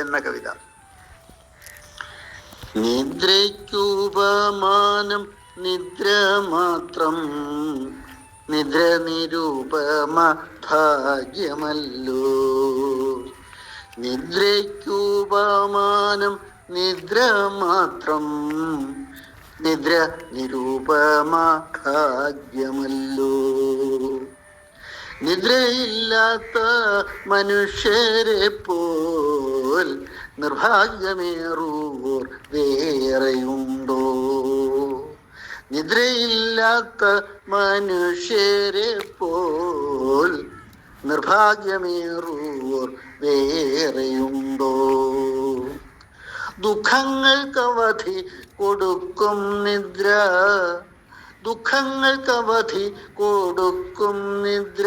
എന്ന കവിത. നിദ്രയ്ക്കുപമാനം നിദ്ര മാത്രം നിദ്ര നിരൂപമ ഭാഗ്യമല്ലോ. നിദ്രയ്ക്കുപമാനം നിദ്ര മാത്രം നിദ്ര നിരൂപമ ഭാഗ്യമല്ലോ. നിദ്രയില്ലാത്ത മനുഷ്യരെ പോൽ നിർഭാഗ്യമേറൂർ വേറെയുണ്ടോ? നിദ്രയില്ലാത്ത മനുഷ്യരെ പോൽ നിർഭാഗ്യമേറൂർ വേറെയുണ്ടോ? ദുഃഖങ്ങൾക്കവധി കൊടുക്കും നിദ്ര. ദുഃഖങ്ങൾക്കവധി കൊടുക്കും നിദ്ര.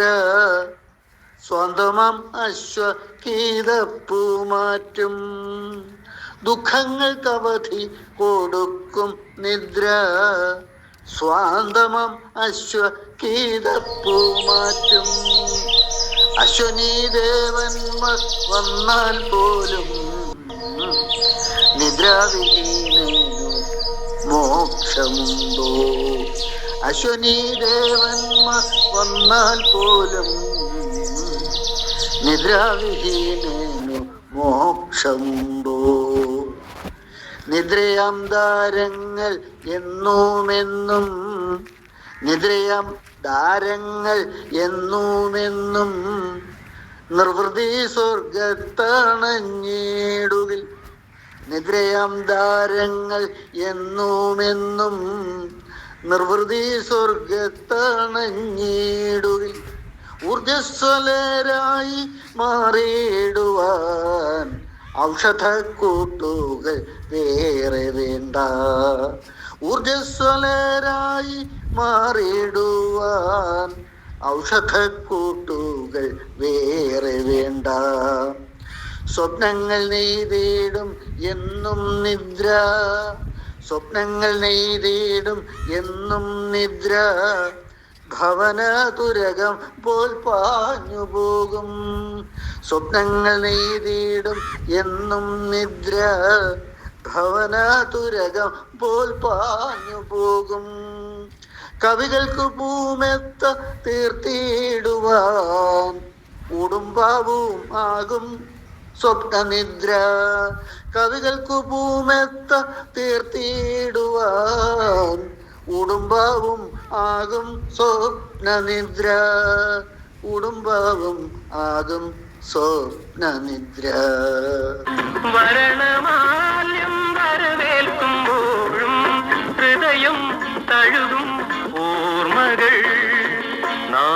സ്വന്തമാം അശ്വകീതപ്പൂ മാറ്റും. ദുഃഖങ്ങൾക്കവധി കൊടുക്കും നിദ്ര. സ്വാന്തമം അശ്വകീതപ്പൂ മാറ്റും. അശ്വനീ ദേവന്മാർ വന്നാൽ പോലും നിദ്രാവിഹീനു മോക്ഷമുണ്ടോ? അശ്വനീ ദേവന്മാർ വന്നാൽ പോലും നിദ്രാവിഹീനു മോക്ഷമുണ്ടോ നിദ്രയാം ദാരങ്ങൾ എന്നുമെന്നും നിദ്രയാം ദാരങ്ങൾ എന്നുമെന്നും നിർവൃതി സ്വർഗത്തണഞ്ഞിടുകിൽ നിദ്രയാം ദാരങ്ങൾ എന്നുമെന്നും നിർവൃതി സ്വർഗത്തണഞ്ഞിടുകിൽ ഊർജസ്വലരായി മാറിയിടുവാൻ ഔഷധക്കൂട്ടുകൾ വേറെ വേണ്ട. ഊർജസ്വലരായി മാറിയിടുവാൻ ഔഷധക്കൂട്ടുകൾ വേറെ വേണ്ട. സ്വപ്നങ്ങൾ നെയ്തേടും എന്നും നിദ്ര. സ്വപ്നങ്ങൾ നെയ്തേടും എന്നും നിദ്ര. ഭവന തുരകം പോൽ പാഞ്ഞു പോകും. സ്വപ്നങ്ങൾ നെയ്തിടും എന്നും നിദ്ര. ഭവന തുരകം പോൽ പാഞ്ഞു പോകും. കവികൾക്ക് പൂമെത്ത തീർത്തിയിടുവാൻ ഉടുമ്പാവും ആകും സ്വപ്നനിദ്ര. കവികൾക്ക് പൂമെത്ത തീർത്തിയിടുവാൻ ഉടുമ്പാവും ആകും സ്വപ്നനിദ്ര. കുടുംബവും ആകും സ്വപ്നനിദ്ര. വരണമാല്യം വരവേൽക്കുമ്പോഴും ഹൃദയം തഴുകും ഓർമ്മകൾ. നാ